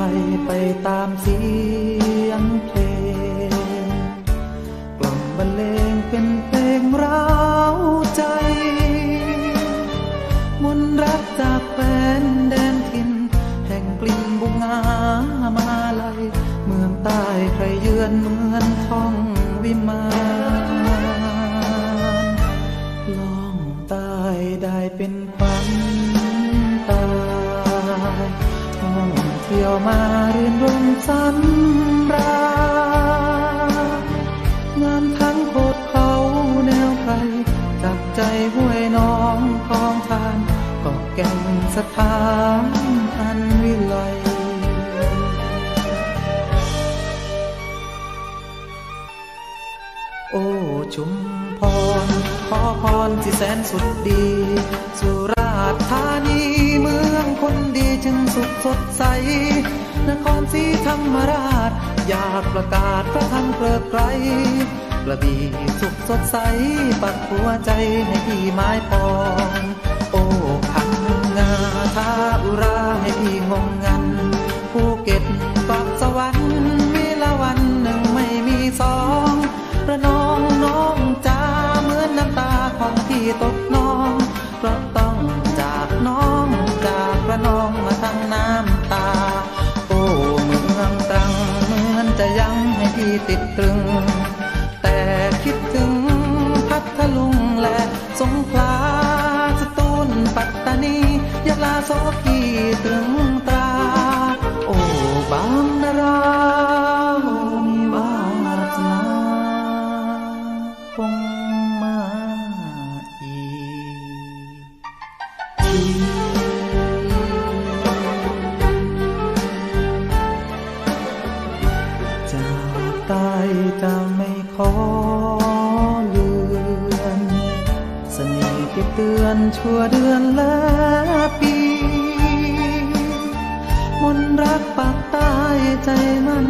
ายไปตามเสียงเพลง กล่อมบรรเลงเป็นเพลงร้าวใจ มนรักจากแฟนแดนถิ่นแห่งกลิ่นบุงงามาลัยเมืองใต้ใครเยือนเหมือนท่องวิมานล่องใต้ได้เป็นขวั ที่ยวมาเรียนรมสันรางามทั้งโคดเขาแนวไพรจากใจห้วยน้องคลองทานกาะแก่งสถานอันวิไลโอ้ชุมพรขอพรที่แสนสุดดีสุร สดใส นครศรีธรรมราช อยากประกาศพระธรรมเกลิกไกลกระบี่สุขสดใส ปักหัวใจให้พี่ไม้ปอง โอ้พังงาทาอุราให้พี่งงงันภูเก็ตเกาะสวรรค์ จะยังให้พี่ติดตรึง แต่คิดถึงพัทลุงและสงขลาสตูลปัตตานียะลาโสพีตรึงตรา โอ้บางนาราโอ้มีวาสนาคงมาอีก จากใต้จะไม่ขอเลือนเสน่ห์ที่เตือนชั่วเดือนและปี มนต์รักปากใต้ใจมัน